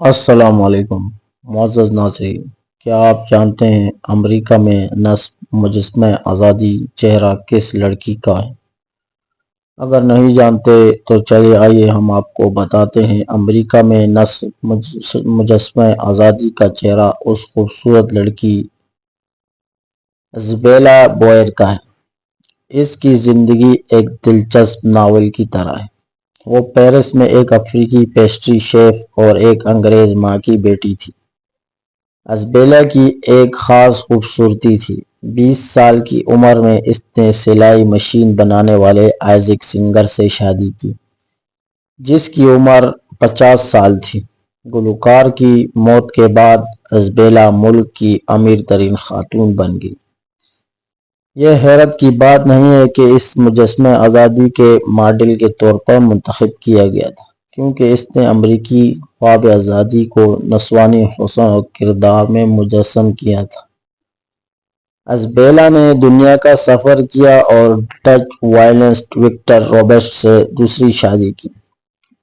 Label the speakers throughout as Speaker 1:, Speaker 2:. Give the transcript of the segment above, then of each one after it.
Speaker 1: السلام علیکم، معزز ناظرین، کیا آپ جانتے ہیں امریکہ میں نصب، مجسمہ آزادی، چہرہ کس لڑکی کا ہے؟ اگر نہیں جانتے تو چلے آئیے، ہم آپ کو بتاتے ہیں امریکہ میں نصب مجسمہ آزادی کا چہرہ اس خوبصورت لڑکی زبیلا بوئر کا ہے۔ اس کی زندگی ایک دلچسپ ناول کی طرح ہے۔ وہ پیرس میں ایک افریقی پیسٹری شیف اور ایک انگریز ماں کی بیٹی تھی۔ ازبیلا کی ایک خاص خوبصورتی تھی۔ بیس سال کی عمر میں اس نے سلائی مشین بنانے والے آئزک سنگر سے شادی کی، جس کی عمر پچاس سال تھی۔ گلوکار کی موت کے بعد ازبیلا ملک کی امیر ترین خاتون بن گئی۔ یہ حیرت کی بات نہیں ہے کہ اس مجسمہ آزادی کے ماڈل کے طور پر منتخب کیا گیا تھا، کیونکہ اس نے امریکی خواب آزادی کو نسوانی حسن اور کردار میں مجسم کیا تھا۔ ازبیلا نے دنیا کا سفر کیا اور ڈچ وائلنسٹ وکٹر روبسٹ سے دوسری شادی کی۔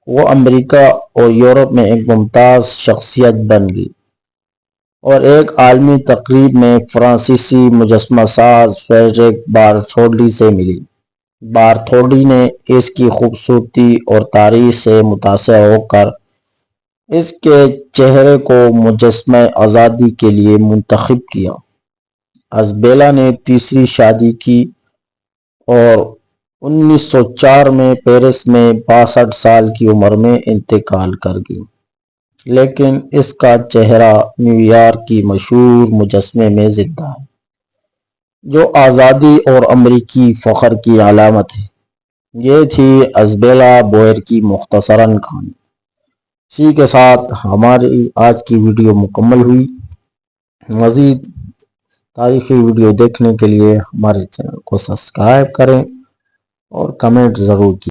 Speaker 1: وہ امریکہ اور یورپ میں ایک ممتاز شخصیت بن گئی۔ اور ایک عالمی تقریب میں فرانسیسی مجسمہ ساز فیڈرک بارتھولڈی سے ملی۔ بارتھولڈی نے اس کی خوبصورتی اور تاریخ سے متاثر ہو کر اس کے چہرے کو مجسمہ آزادی کے لیے منتخب کیا۔ ازبیلا نے تیسری شادی کی اور انیس سو چار میں پیرس میں باسٹھ سال کی عمر میں انتقال کر گئی۔ لیکن اس کا چہرہ نیو یارک کی مشہور مجسمے میں زندہ ہے، جو آزادی اور امریکی فخر کی علامت ہے۔ یہ تھی ازبیلا بوئر کی مختصراً کہانی۔ اسی کے ساتھ ہماری آج کی ویڈیو مکمل ہوئی۔ مزید تاریخی ویڈیو دیکھنے کے لیے ہمارے چینل کو سبسکرائب کریں اور کمنٹ ضرور کی